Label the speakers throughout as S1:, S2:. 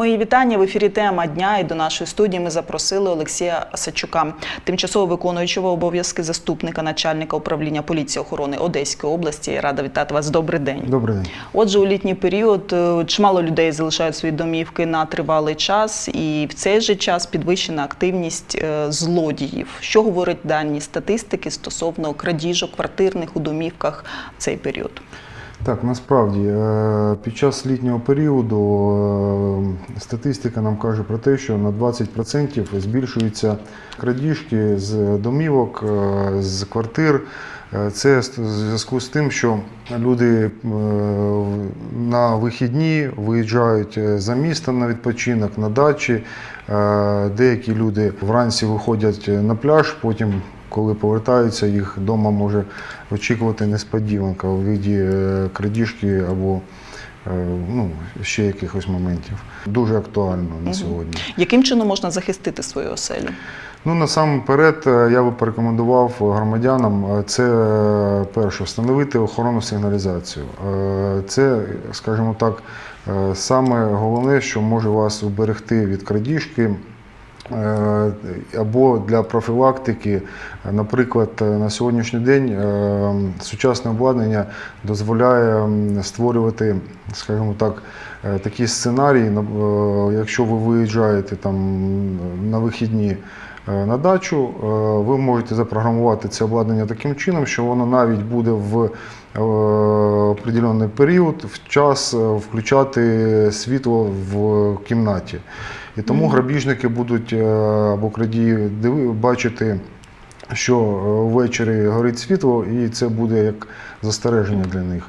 S1: Мої вітання в ефірі тема дня. І до нашої студії ми запросили Олексія Сачука, тимчасово виконуючого обов'язки заступника начальника управління поліції охорони Одеської області. Рада вітати вас. Добрий день.
S2: Добрий день.
S1: Отже, у літній період е, чимало людей залишають свої домівки на тривалий час, і в цей же час підвищена активність е, злодіїв. Що говорять дані статистики стосовно крадіжок квартирних у домівках в цей період?
S2: Так, насправді е, під час літнього періоду е, статистика нам каже про те, що на 20% збільшуються крадіжки з домівок, е, з квартир. Це в зв'язку з тим, що люди на вихідні виїжджають за місто на відпочинок, на дачі. Деякі люди вранці виходять на пляж, потім коли повертаються, їх вдома може очікувати несподіванка у виді е, крадіжки або е, ну, ще якихось моментів. Дуже актуально на сьогодні.
S1: Яким чином можна захистити свою оселю?
S2: Ну, насамперед, е, я би порекомендував громадянам це перше встановити охоронну сигналізацію. Це, скажімо так, саме головне, що може вас уберегти від крадіжки. Е, Або для профілактики, наприклад, на сьогоднішній день е, сучасне обладнання дозволяє створювати, скажімо так, е, такі сценарії. Якщо ви виїжджаєте там на вихідні на дачу, ви можете запрограмувати це обладнання таким чином, що воно навіть буде в определенний період в час включати світло в кімнаті. І тому грабіжники будуть е, або крадії диви- бачити, що е, ввечері горить світло, і це буде як застереження для них.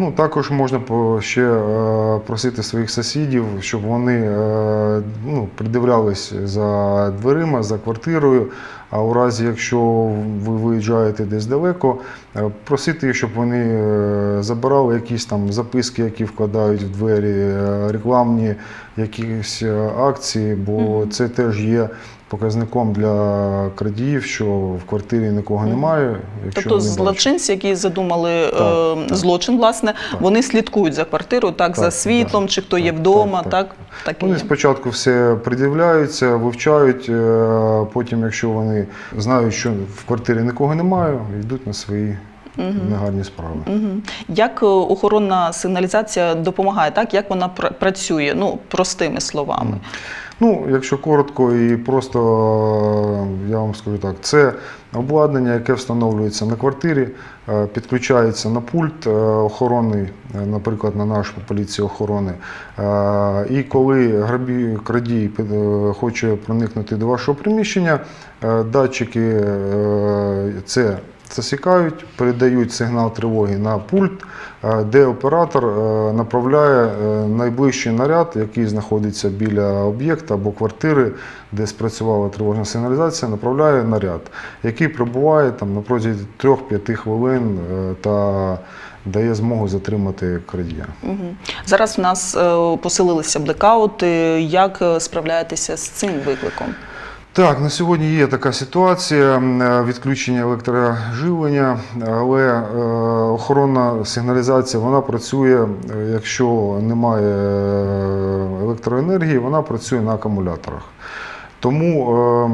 S2: Ну, також можна ще е, просити своїх сусідів, щоб вони е, ну, придивлялись за дверима, за квартирою. А у разі, якщо ви виїжджаєте десь далеко, е, просити їх, щоб вони забирали якісь там записки, які вкладають в двері, рекламні якісь акції, бо це теж є показником для крадіїв, що в квартирі нікого немає. Якщо
S1: Тобто
S2: вони бачать.
S1: злочинці, які задумали е,
S2: Так, так.
S1: злочин, власне, вони слідкують за квартирою, так, за світлом,
S2: так,
S1: чи хто
S2: так,
S1: є вдома,
S2: так,
S1: так,
S2: так.
S1: так, і
S2: Вони
S1: є.
S2: спочатку все придивляються, вивчають, е, потім, якщо вони знають, що в квартирі нікого немає, йдуть на свої негарні справи.
S1: Мгм. Як е, охоронна сигналізація допомагає, так? Як вона пр- працює? Ну, простими словами.
S2: Ну, якщо коротко і просто е, я вам скажу так, це обладнання, яке встановлюється на квартирі, е, підключається на пульт е, охоронний, е, наприклад, на нашу поліцію охорони. І коли грабі, крадій хоче проникнути до вашого приміщення, датчики це засікають, передають сигнал тривоги на пульт, е, де оператор е, направляє е, найближчий наряд, який знаходиться біля об'єкта або квартири, де спрацювала тривожна сигналізація, направляє наряд, який прибуває там на протязі 3-5 хвилин та дає змогу затримати крадія.
S1: Зараз в нас посилилися блекаути. Як справляєтеся з цим викликом?
S2: Так, на сьогодні є така ситуація е, відключення електроживлення, але е, охоронна сигналізація вона працює, е, якщо немає електроенергії, вона працює на акумуляторах. Тому е,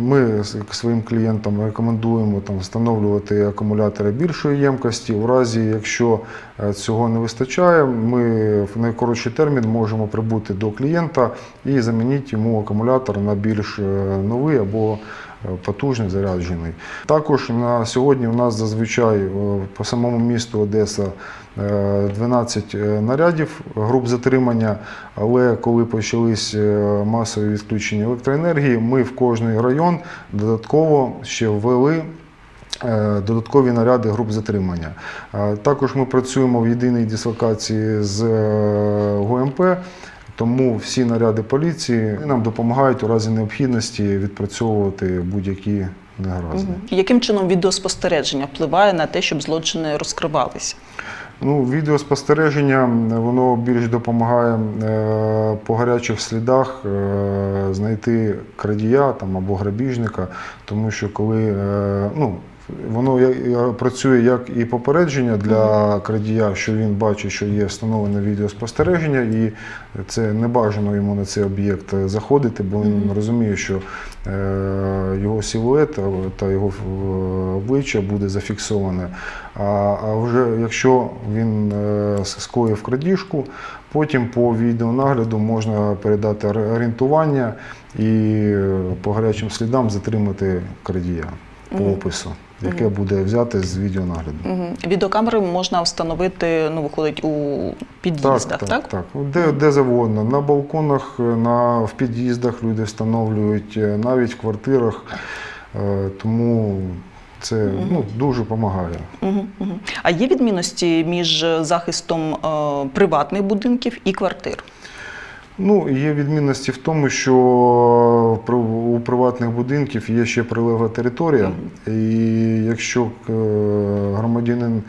S2: ми своїм клієнтам рекомендуємо там, встановлювати акумулятори більшої ємкості. У разі, якщо е, цього не вистачає, ми в найкоротший термін можемо прибути до клієнта і замінити йому акумулятор на більш е, новий або потужний заряджений. Також на сьогодні у нас зазвичай е, по самому місту Одеса е, 12 е, нарядів груп затримання, але коли почались е, масові відключення електроенергії, ми в кожний район додатково ще ввели. е, Додаткові наряди груп затримання. Е, Також ми працюємо в єдиній дислокації з е, ГУМП, тому всі наряди поліції нам допомагають у разі необхідності відпрацьовувати будь-які негаразди.
S1: Яким чином відеоспостереження впливає на те, щоб злочини розкривалися?
S2: Ну, відеоспостереження воно більш допомагає е, по гарячих слідах е, знайти крадія там, або грабіжника, тому що коли е, ну, Воно працює як і попередження для крадія, що він бачить, що є встановлене відеоспостереження, і це не бажано йому на цей об'єкт заходити, бо він розуміє, що е, його силует та його е, обличчя буде зафіксоване. А, вже якщо він е, скоїв крадіжку, потім по відеонагляду можна передати орієнтування і по гарячим слідам затримати крадія по опису, яке буде взяте з відеонагляду.
S1: Мгм. Відеокамери можна встановити, ну, виходить, у під'їздах, так?
S2: так, так. Де, де завгодно. На балконах, на, в під'їздах люди встановлюють, е, навіть в квартирах. Е, Тому це ну, дуже допомагає.
S1: Мгм, мгм. А є відмінності між захистом е, приватних будинків і квартир?
S2: Ну, є відмінності в тому, що у приватних будинків є ще прилегла територія, і якщо е, громадянин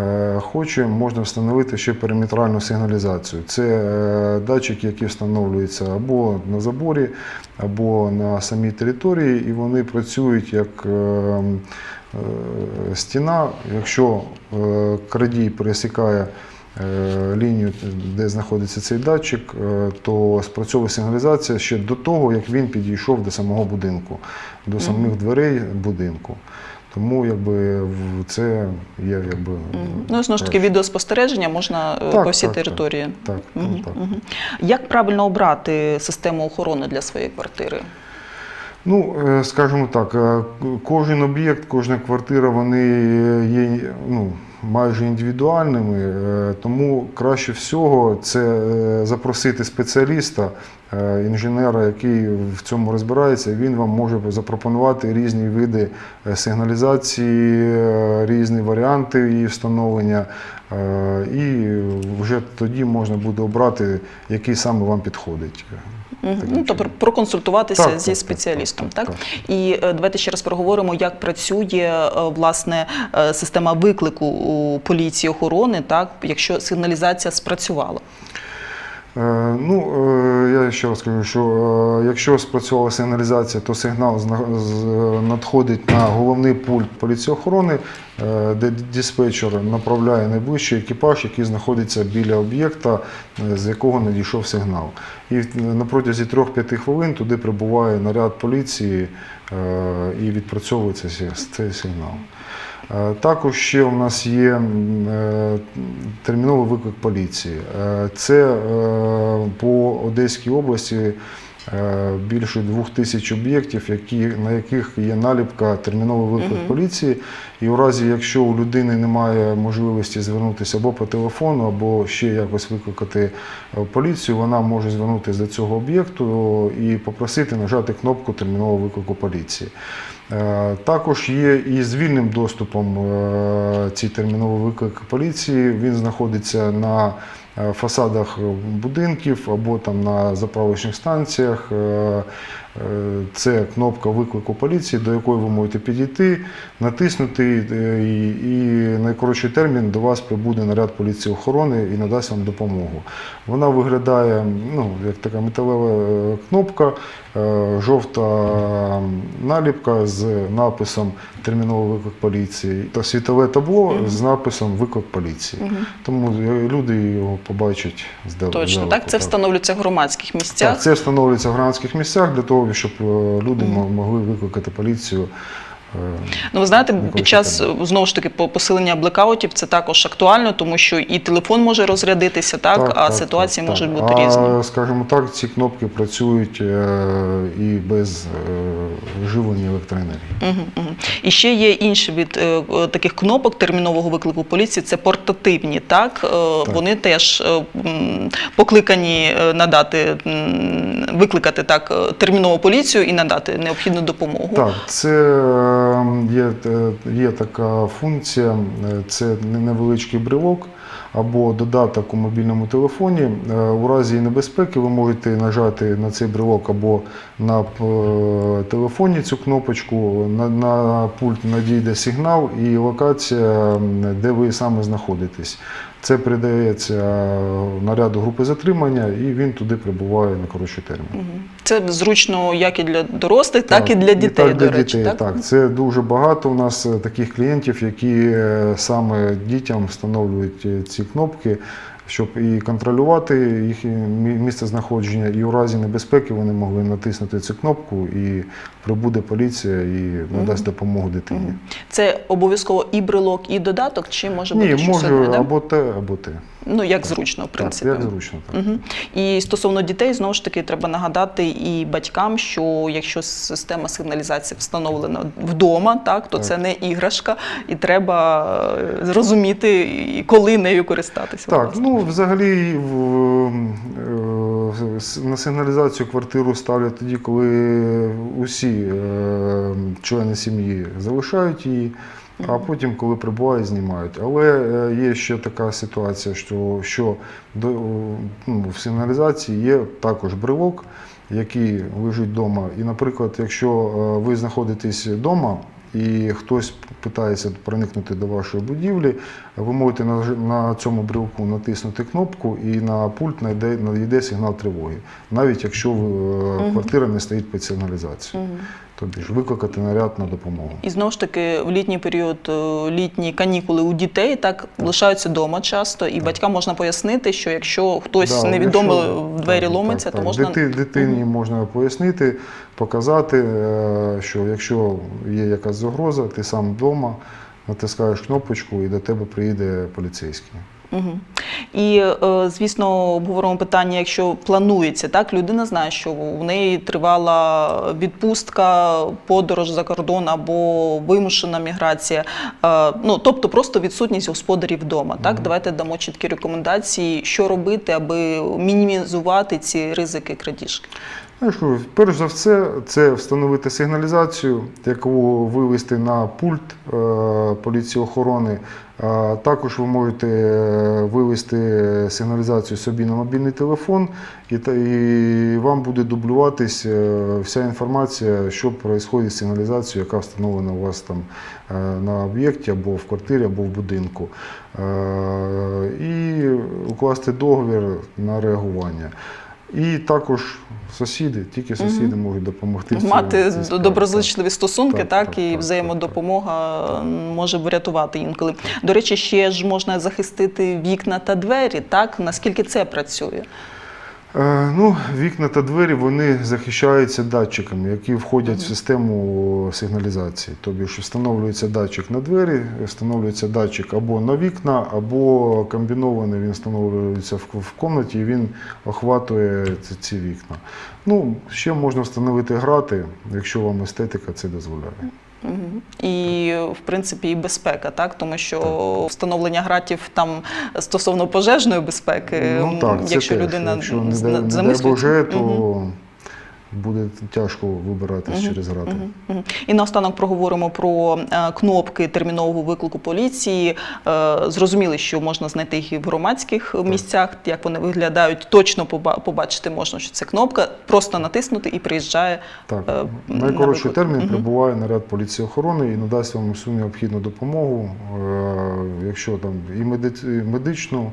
S2: е, хоче, можна встановити ще периметральну сигналізацію. Це е, датчики, які встановлюються або на заборі, або на самій території, і вони працюють як стіна. Якщо крадій пересікає лінію, де знаходиться цей датчик, е, то спрацьовує сигналізація ще до того, як він підійшов до самого будинку, до самих дверей будинку. Тому якби це є якби
S1: Ну, знову ж таки, відеоспостереження можна е,
S2: Так,
S1: по всій
S2: так,
S1: території.
S2: так, так,
S1: Мгм,
S2: так.
S1: мгм. Як правильно обрати систему охорони для своєї квартири?
S2: Ну, е, скажімо так, е, кожен об'єкт, кожна квартира, вони є ну, майже індивідуальними, е, тому краще всього це е, запросити спеціаліста, е, інженера, який в цьому розбирається. Він вам може запропонувати різні види сигналізації, різні варіанти її встановлення. І вже тоді можна буде обрати, який саме вам підходить.
S1: Ну, тобто проконсультуватися
S2: Так,
S1: зі
S2: так,
S1: спеціалістом,
S2: так,
S1: так?
S2: так,
S1: І давайте ще раз проговоримо, як працює власне система виклику у поліції охорони, так, якщо сигналізація спрацювала.
S2: Е, Ну, е, я ще раз кажу, що е, якщо спрацювала сигналізація, то сигнал надходить на головний пульт поліції охорони, де диспетчер направляє найближчий екіпаж, який знаходиться біля об'єкта, з якого надійшов сигнал. І на протязі 3-5 хвилин туди прибуває наряд поліції і відпрацьовується цей сигнал. Е, Також ще у нас є е, терміновий виклик поліції. Е, Це по Одеській області більше двох тисяч об'єктів, які, на яких є наліпка терміновий виклик поліції. І у разі, якщо у людини немає можливості звернутися або по телефону, або ще якось викликати е, поліцію, вона може звернутися до цього об'єкту і попросити нажати кнопку термінового виклику поліції. Е, Також є і з вільним доступом е, цей терміновий виклик поліції. Він знаходиться на е, фасадах будинків або там на заправочних станціях. Е, Це кнопка виклику поліції, до якої ви можете підійти, натиснути, е, і, і найкоротший термін до вас прибуде наряд поліції охорони і надасть вам допомогу. Вона виглядає ну, як така металева е, кнопка, жовта наліпка з написом терміновий виклик поліції та світове табло з написом виклик поліції. Тому люди його побачать здалека.
S1: Точно, так? Це встановлюється в громадських місцях.
S2: Так, це встановлюється в громадських місцях для того, щоб е, люди могли викликати поліцію.
S1: Ну, ви знаєте, під час знову ж таки по- посилення блекаутів це також актуально, тому що і телефон може розрядитися, так, а ситуації
S2: так,
S1: можуть
S2: так.
S1: бути
S2: а,
S1: різні.
S2: Скажімо так, ці кнопки працюють е, і без е, живлення електроенергії.
S1: Мгм, мгм. І ще є інший від е, таких кнопок термінового виклику поліції. Це портативні, так? Е, Вони теж покликані надати, викликати так термінову поліцію і надати необхідну допомогу.
S2: Так, це е, є, е, є така функція, е, це невеличкий брелок або додаток у мобільному телефоні. Е, У разі небезпеки ви можете нажати на цей брелок або на телефоні цю кнопочку, на, на пульт надійде сигнал і локація, де ви саме знаходитесь. Це передається наряду групи затримання, і він туди прибуває на коротший термін.
S1: Це зручно як і для дорослих, так, і для дітей,
S2: так, для
S1: до речі.
S2: дітей,
S1: так?
S2: Це дуже багато у нас е, таких клієнтів, які е, саме дітям встановлюють е, ці кнопки, щоб і контролювати їх місце знаходження, і у разі небезпеки вони могли натиснути цю кнопку, і прибуде поліція і надасть допомогу дитині.
S1: Це обов'язково і брелок, і додаток, чи може бути
S2: Ні,
S1: щось
S2: може
S1: одне, да?
S2: або те, або те.
S1: Ну, як зручно, в принципі.
S2: Так, як зручно. Так.
S1: Угу. І стосовно дітей, знову ж таки, треба нагадати і батькам, що якщо система сигналізації встановлена вдома, так то
S2: Так.
S1: це не іграшка, і треба е, зрозуміти, коли нею користатися.
S2: Так,
S1: власне.
S2: ну взагалі в, е, на сигналізацію квартиру ставлять тоді, коли усі е, члени сім'ї залишають її, а потім, коли прибувають, знімають. Але е, є ще така ситуація, що, що до, ну, в сигналізації є також брелок, який лежить вдома. І, наприклад, якщо е, ви знаходитесь вдома, і хтось питається проникнути до вашої будівлі, ви можете на, на цьому брелку натиснути кнопку і на пульт найде, надійде сигнал тривоги, навіть якщо е, квартира не стоїть під сигналізацією. Тобі ж викликати наряд на допомогу.
S1: І знову ж таки, в літній період, е, літні канікули у дітей так лишаються вдома часто, і батькам можна пояснити, що якщо хтось
S2: Да,
S1: невідомо
S2: якщо-
S1: в двері
S2: так,
S1: ломиться,
S2: так,
S1: то можна
S2: Дити, дитині можна пояснити, показати, е, що якщо є якась загроза, ти сам вдома натискаєш кнопочку і до тебе приїде поліцейський.
S1: Угу. І, е, звісно, обговоримо питання, якщо планується, так, людина знає, що у неї тривала відпустка, подорож за кордон або вимушена міграція, е, ну, тобто просто відсутність господарів вдома. Так? Давайте дамо чіткі рекомендації, що робити, аби мінімізувати ці ризики крадіжки.
S2: Ну, перш за все, це встановити сигналізацію, яку вивести на пульт е, поліції охорони. Також ви можете е, вивести сигналізацію собі на мобільний телефон, і, вам буде дублюватись е, вся інформація, що відбувається з сигналізацією, яка встановлена у вас там на об'єкті або в квартирі, або в будинку. І укласти договір на реагування. І також сусіди, тільки сусіди можуть допомогти.
S1: Мати доброзичливі стосунки, так,
S2: Так, так,
S1: і
S2: так,
S1: взаємодопомога так, може врятувати інколи. До речі, ще ж можна захистити вікна та двері, так? Наскільки це працює?
S2: Е, Ну, вікна та двері вони захищаються датчиками, які входять в систему сигналізації. Тобто ж встановлюється датчик на двері, встановлюється датчик або на вікна, або комбінований він встановлюється в, кімнаті і він охватує ці вікна. Ну, ще можна встановити грати, якщо вам естетика це дозволяє.
S1: І, в принципі, і безпека, так? Тому що встановлення гратів там стосовно пожежної безпеки,
S2: Ну так,
S1: якщо
S2: це
S1: людина
S2: якщо не не дай
S1: замислюється.
S2: Боже, то
S1: Мгм.
S2: Буде тяжко вибиратись через грати.
S1: Мгм. І наостанок проговоримо про е, кнопки термінового виклику поліції. Е, Зрозуміли, що можна знайти їх і в громадських місцях, як вони виглядають. Точно поба- побачити можна, що це кнопка, просто натиснути і приїжджає.
S2: Так,
S1: е,
S2: найкоротший
S1: виклик.
S2: термін
S1: Мгм.
S2: прибуває наряд поліції охорони і надасть вам всю необхідну допомогу, е, якщо там і меди- медичну,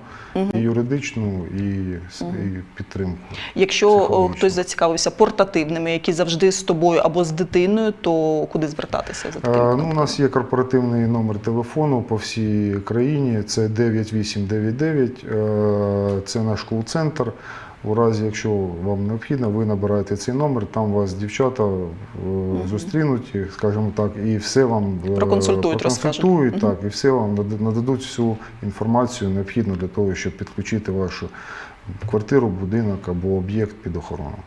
S2: і юридичну, і, с- і підтримку.
S1: Якщо хтось зацікавився портативними, які завжди з тобою або з дитиною, то куди звертатися за таким
S2: Е, Ну, у нас є корпоративний номер телефону по всій країні. Це 9899. е, Це наш кол-центр. У разі, якщо вам необхідно, ви набираєте цей номер, там вас дівчата е, зустрінуть, скажімо так, і все вам е,
S1: Проконсультують,
S2: проконсультують, так, і все вам нададуть всю інформацію необхідну для того, щоб підключити вашу квартиру, будинок або об'єкт під охорону.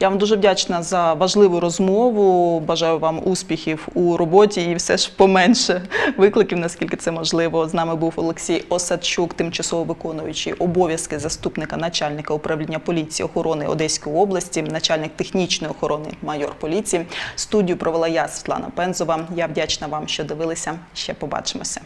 S1: Я вам дуже вдячна за важливу розмову. Бажаю вам успіхів у роботі і все ж поменше викликів, наскільки це можливо. З нами був Олексій Осадчук, тимчасово виконуючий обов'язки заступника начальника управління поліції охорони Одеської області, начальник технічної охорони, майор поліції. Студію провела я Світлана Пензова. Я вдячна вам, що дивилися. Ще побачимося.